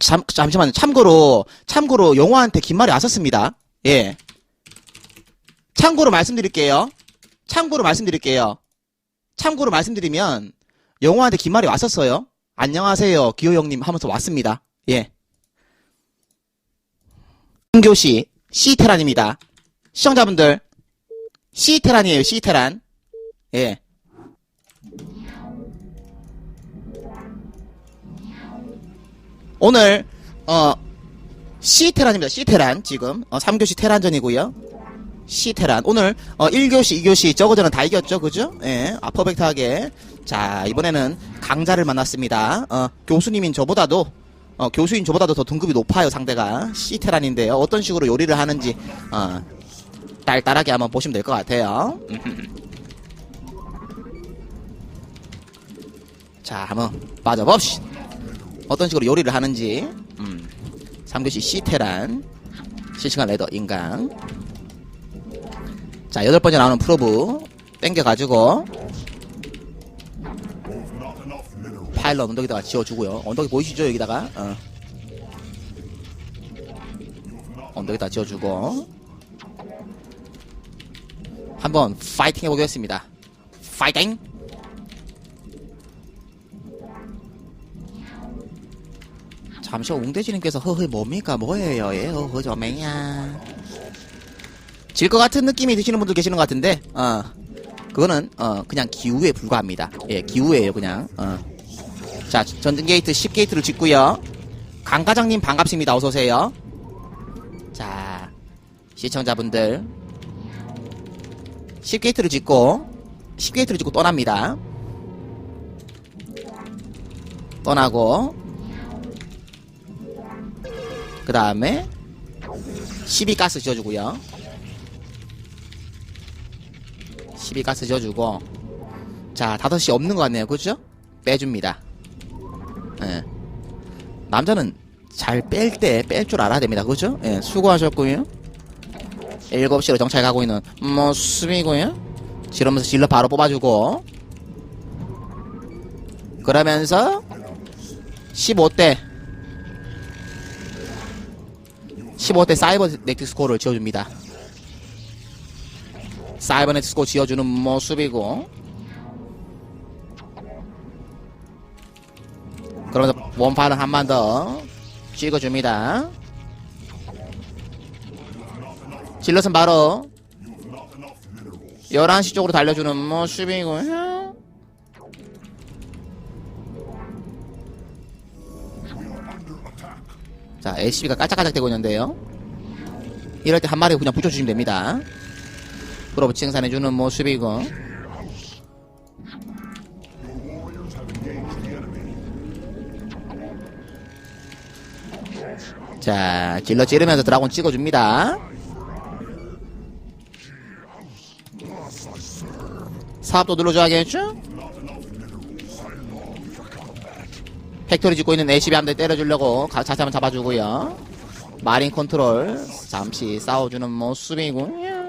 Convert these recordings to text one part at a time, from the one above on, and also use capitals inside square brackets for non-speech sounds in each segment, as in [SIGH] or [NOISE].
잠, 잠시만요. 참고로, 참고로 용화한테 긴 말이 왔었습니다. 예. 참고로 말씀드릴게요. 참고로 말씀드릴게요. 참고로 말씀드리면, 용화한테 긴 말이 왔었어요. 안녕하세요. 기호 형님 하면서 왔습니다. 예. 한교시, 시테란입니다. 시청자분들, 시테란이에요, 시테란. 예. 오늘 어 C테란입니다. C테란 지금 어, 3교시 테란전이고요. C테란 오늘 어 1교시, 2교시 저거저는 다 이겼죠. 그죠? 예. 아 퍼펙트하게. 자, 이번에는 강자를 만났습니다. 어 교수님인 저보다도 어 교수인 저보다도 더 등급이 높아요, 상대가. C테란인데요. 어떤 식으로 요리를 하는지 어 딸딸하게 한번 보시면 될 것 같아요. [LAUGHS] 자, 한번 빠져봅시다. 어떤 식으로 요리를 하는지. 음. 3교시 C테란. 실시간 레더 인강. 자 여덟 번째 나오는 프로브. 땡겨가지고. 파일럿 언덕에다가 지어주고요. 언덕이 보이시죠 여기다가? 어. 언덕에다 지어주고. 한번 파이팅 해보겠습니다. 파이팅 잠시 웅대지님께서 허허 뭡니까? 뭐예요? 예 허허 저 맹야. 질 것 같은 느낌이 드시는 분들 계시는 것 같은데 어 그거는 어 그냥 기후에 불과합니다. 예 기후예요 그냥 어자 전등 게이트 10 게이트를 짓고요. 강 과장님 반갑습니다. 어서 오세요. 자 시청자분들. 10 게이트를 짓고 10 게이트를 짓고 떠납니다. 떠나고 그 다음에 12가스 지어주고요. 12가스 지어주고. 자 5시 없는 것 같네요. 그죠? 빼줍니다. 예. 남자는 잘 뺄 때 뺄 줄 알아야 됩니다. 그죠? 예, 수고하셨고요. 7시로 정찰 가고 있는 모습이고요. 지르면서 질러 바로 뽑아주고. 그러면서 15대 15대 사이버 넥트 스코어를 지어줍니다. 사이버 넥트 스코어 지어주는 모습이고 그러면서 원판을 한 번 더 찍어줍니다. 질럿은 바로 11시 쪽으로 달려주는 모습이고 자, LCB가 깔짝깔짝대고 있는데요. 이럴 때 한 마리 그냥 붙여주시면 됩니다. 프로브 생산해주는 모습이고. 자, 질러 찌르면서 드라곤 찍어줍니다. 사업도 눌러줘야겠죠? 팩토리 짓고 있는 LCB 함대 때려주려고 가- 자세 한번 잡아주고요. 마린 컨트롤 잠시 싸워주는 모습이고요.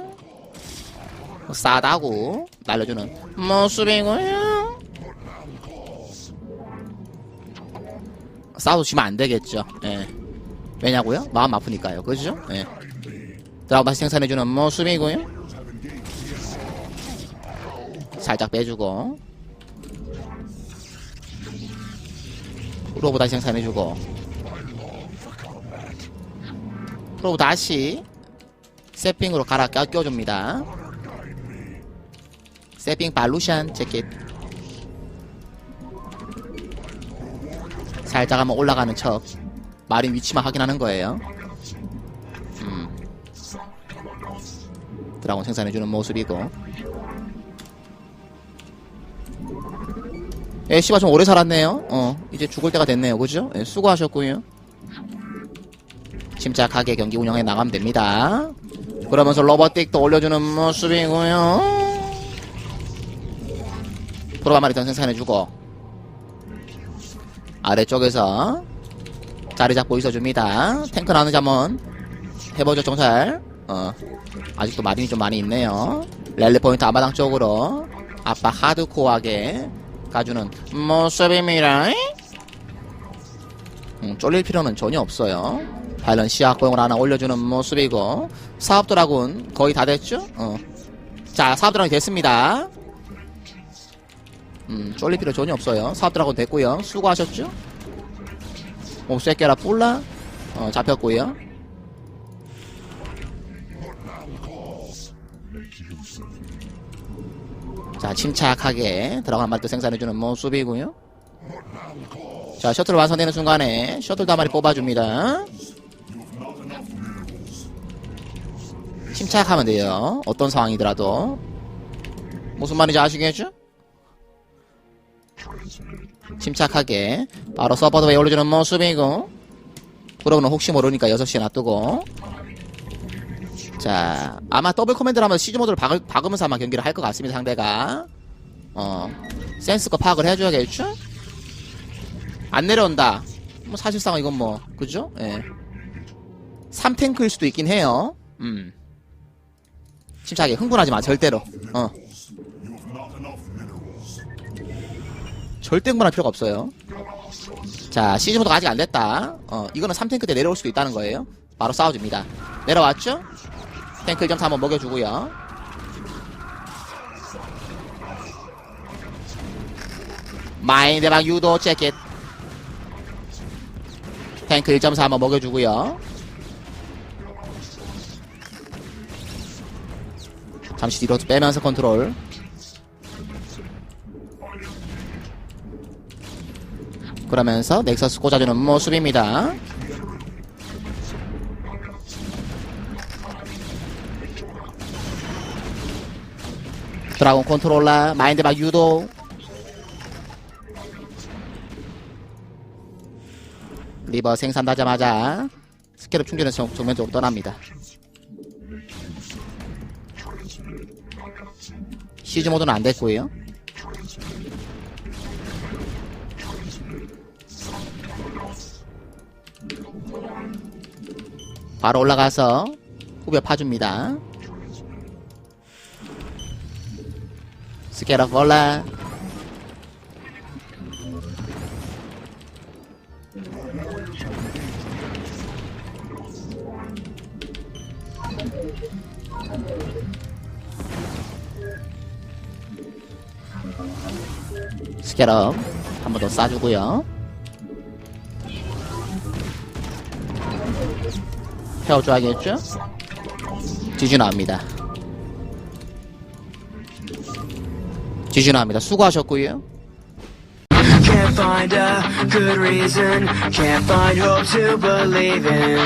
싸다고 날려주는 모습이고요. 싸워 주면 안 되겠죠. 예. 왜냐고요? 마음 아프니까요. 그죠? 예. 드라고 다시 생산해주는 모습이고요. 살짝 빼주고 로브 다시 생산해주고. 프로브 다시 세핑으로 갈아 껴, 껴줍니다. 세핑 발루션 재킷. 살짝 한번 올라가는 척. 마린 위치만 확인하는 거예요. 음. 드라곤 생산해주는 모습이고 예, 씨가 좀 오래 살았네요. 어, 이제 죽을 때가 됐네요. 그죠? 예, 수고하셨고요. 침착하게 경기 운영해 나가면 됩니다. 그러면서 로버틱도 올려주는 모습이고요. 프로가 더 생산해주고 아래쪽에서 자리 잡고 있어줍니다. 탱크 나오는지 한번 해보죠, 정찰. 어, 아직도 마린이 좀 많이 있네요. 랠리 포인트 앞마당 쪽으로 아빠 하드코어하게 가주는 모습입니다. 음, 쫄릴 필요는 전혀 없어요. 바이런 시약공을 하나 올려주는 모습이고 사업 드라군 거의 다 됐죠? 어. 자 사업 드라군 됐습니다. 음, 쫄릴 필요 전혀 없어요. 사업 드라군 됐고요. 수고하셨죠? 오, 쇠깨라 뿔라 어, 잡혔고요. 자, 침착하게 들어간 말도 생산해주는 모습이고요. 자, 셔틀 완성되는 순간에 셔틀도 한 마리 뽑아줍니다. 침착하면 돼요. 어떤 상황이더라도. 무슨 말인지 아시겠죠? 침착하게 바로 서버드에 올려주는 모습이고 그러면 혹시 모르니까 6시에 놔두고 자 아마 더블 커맨드를 하면 시즈 모드를 박을, 박으면서 아마 경기를 할 것 같습니다 상대가. 어 센스껏 파악을 해줘야겠죠? 안 내려온다. 뭐 사실상 이건 뭐 그죠? 예. 3탱크일 수도 있긴 해요. 음. 침착하게 흥분하지 마 절대로. 어. 절대 흥분할 필요가 없어요. 자 시즈 모드가 아직 안 됐다. 어 이거는 3탱크 때 내려올 수도 있다는 거예요. 바로 싸워줍니다. 내려왔죠? 탱크 1.4 한번 먹여주고요. 마인드박 유도 재킷. 탱크 1.4 한번 먹여주고요. 잠시 뒤로 빼면서 컨트롤. 그러면서 넥서스 꽂아주는 모습입니다 드라곤 컨트롤러 마인드박 유도. 리버 생산하자마자 스케럽 충전해서 정면 쪽으로 떠납니다. 시즈 모드는 안 됐고요. 바로 올라가서 후벼 파줍니다 스케럽 올라 스케럽 한 번더 쏴주고요. 태워줘야겠죠? 지주 나옵니다 지주 나옵니다. 수고하셨고요. Can't find a good reason, can't find hope to believe in.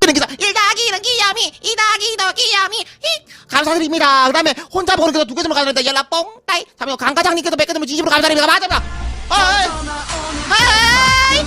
뜨는 기사. 1더하기 1은 끼야미 2더하기 2더 끼야미. 히! 감사드립니다. 그 다음에 혼자 보는 게두 개 좀 감사드립니다 연락 뽕 따이. 다음에 강 과장님께서 몇개좀 진심으로 감사드립니다. 맞아 맞아 어이! 어이